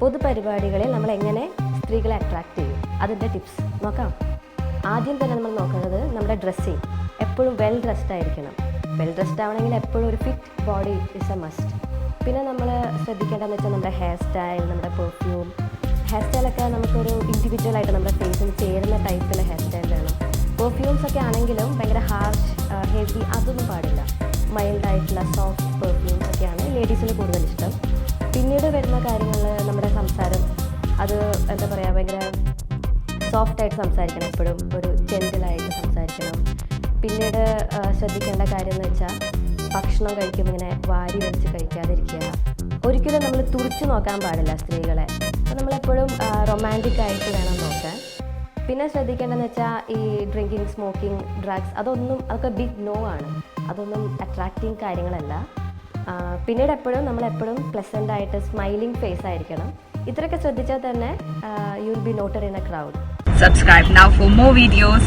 പൊതുപരിപാടികളിൽ നമ്മൾ എങ്ങനെ സ്ത്രീകളെ അട്രാക്ട് ചെയ്യും? അതിന്റെ ടിപ്സ് നോക്കാം. ആദ്യം തന്നെ നമ്മൾ നോക്കുന്നത് നമ്മുടെ ഡ്രസ്സിങ് എപ്പോഴും വെൽ ഡ്രസ്ഡ് ആയിരിക്കണം. വെൽ ഡ്രസ്ഡ് ആവണമെങ്കിൽ എപ്പോഴും ഒരു fit body is a must പിന്നെ നമ്മൾ ശ്രദ്ധിക്കേണ്ടതെന്ന് വെച്ചാൽ നമ്മുടെ ഹെയർ സ്റ്റൈൽ നമ്മുടെ പെർഫ്യൂം ഹെയർ സ്റ്റൈലൊക്കെ നമുക്കൊരു ഇൻഡിവിജ്വൽ ആയിട്ട് നമ്മുടെ ഫേസിന് ചേരുന്ന ടൈപ്പിലെ ഹെയർ സ്റ്റൈൽ വേണം. പെർഫ്യൂംസ് ഒക്കെ ആണെങ്കിലും ഭയങ്കര ഹാർഷ് ഹെവി അതൊന്നും പാടില്ല. മൈൽഡ് ആയിട്ടുള്ള സോഫ്റ്റ് പെർഫ്യൂംസ് ഒക്കെയാണ് ലേഡീസിന് കൂടുതൽ ഇഷ്ടം. പിന്നീട് വരുന്ന കാര്യങ്ങൾ അത് എന്താ പറയുക ഭയങ്കര സോഫ്റ്റ് ആയിട്ട് സംസാരിക്കണം എപ്പോഴും ഒരു ജെന്റിലായിട്ട് സംസാരിക്കണം. പിന്നീട് ശ്രദ്ധിക്കേണ്ട കാര്യം എന്ന് വെച്ചാൽ ഭക്ഷണം കഴിക്കുമ്പോൾ ഇങ്ങനെ വാരി വലിച്ച് കഴിക്കാതിരിക്കുക. ഒരിക്കലും നമ്മൾ തുറിച്ചു നോക്കാൻ പാടില്ല സ്ത്രീകളെ. അപ്പോൾ നമ്മളെപ്പോഴും റൊമാന്റിക് ആയിട്ട് വേണം നോക്കാൻ. പിന്നെ ശ്രദ്ധിക്കേണ്ടതെന്ന് വെച്ചാൽ ഈ ഡ്രിങ്കിങ് സ്മോക്കിംഗ് ഡ്രഗ്സ് അതൊന്നും അതൊക്കെ ബിഗ് നോ ആണ്. അതൊന്നും അട്രാക്റ്റിംഗ് കാര്യങ്ങളല്ല. പിന്നീട് എപ്പോഴും നമ്മളെപ്പോഴും പ്ലസന്റ് ആയിട്ട് സ്മൈലിംഗ് ഫേസ് ആയിരിക്കണം. ഇത്രയൊക്കെ ശ്രദ്ധിച്ചാൽ തന്നെ you will be noted in a crowd subscribe now for more videos.